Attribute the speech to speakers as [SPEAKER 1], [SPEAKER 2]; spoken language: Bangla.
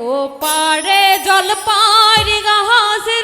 [SPEAKER 1] ও পারে জল পারি গাছের